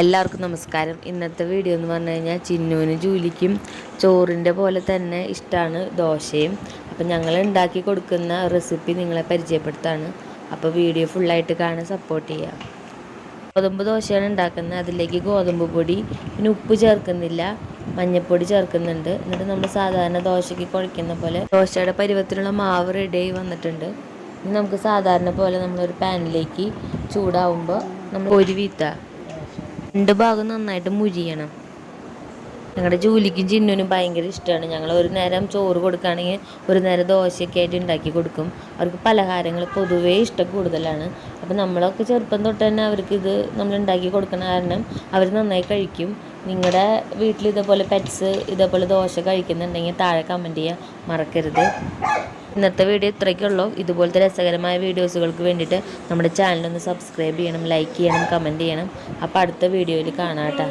എല്ലാവർക്കും നമസ്കാരം. ഇന്നത്തെ വീഡിയോ എന്ന് പറഞ്ഞു കഴിഞ്ഞാൽ ചിന്നുവിന് ജൂലിക്കും ചോറിന്റെ പോലെ തന്നെ ഇഷ്ടമാണ് ദോശയും. അപ്പം ഞങ്ങൾ ഉണ്ടാക്കി കൊടുക്കുന്ന റെസിപ്പി നിങ്ങളെ പരിചയപ്പെടുത്താണ്. അപ്പോൾ വീഡിയോ ഫുള്ളായിട്ട് കാണാൻ സപ്പോർട്ട് ചെയ്യാം. ഗോതമ്പ് ദോശയാണ് ഉണ്ടാക്കുന്നത്. അതിലേക്ക് ഗോതമ്പ് പൊടി പിന്നെ ഉപ്പ് ചേർക്കുന്നില്ല. മഞ്ഞൾപ്പൊടി ചേർക്കുന്നുണ്ട്. എന്നിട്ട് നമ്മൾ സാധാരണ ദോശയ്ക്ക് കുഴക്കുന്ന പോലെ ദോശയുടെ പരുവത്തിലുള്ള മാവ് റെഡിയായി വന്നിട്ടുണ്ട്. ഇനി നമുക്ക് സാധാരണ പോലെ നമ്മളൊരു പാനിലേക്ക് ചൂടാവുമ്പോൾ നമ്മൾ ഒരു വീത്ത രണ്ട് ഭാഗം നന്നായിട്ട് മുരിയണം. ഞങ്ങളുടെ ജോലിക്കും ചിന്നുവിനും ഭയങ്കര ഇഷ്ടമാണ് ഞങ്ങൾ ഒരു നേരം ചോറ് കൊടുക്കുകയാണെങ്കിൽ ഒരു നേരം ദോശയൊക്കെ ആയിട്ട് ഉണ്ടാക്കി കൊടുക്കും. അവർക്ക് പലഹാരങ്ങൾ പൊതുവേ ഇഷ്ടം കൂടുതലാണ്. അപ്പോൾ നമ്മളൊക്കെ ചെറുപ്പം തൊട്ട് തന്നെ അവർക്ക് ഇത് നമ്മൾ ഉണ്ടാക്കി കൊടുക്കണ കാരണം അവർ നന്നായി കഴിക്കും. നിങ്ങളുടെ വീട്ടിൽ ഇതേപോലെ പെറ്റ്സ് ഇതേപോലെ ദോശ കഴിക്കുന്നുണ്ടെങ്കിൽ താഴെ കമന്റ് ചെയ്യാൻ മറക്കരുത്. ഇന്നത്തെ വീഡിയോ ഇത്രയ്ക്കുള്ളൂ ഇതുപോലത്തെ രസകരമായ വീഡിയോസുകൾക്ക് വേണ്ടിയിട്ട് നമ്മുടെ ചാനലൊന്ന് സബ്സ്ക്രൈബ് ചെയ്യണം ലൈക്ക് ചെയ്യണം കമന്റ് ചെയ്യണം. അപ്പോൾ അടുത്ത വീഡിയോയിൽ കാണാം കേട്ടോ.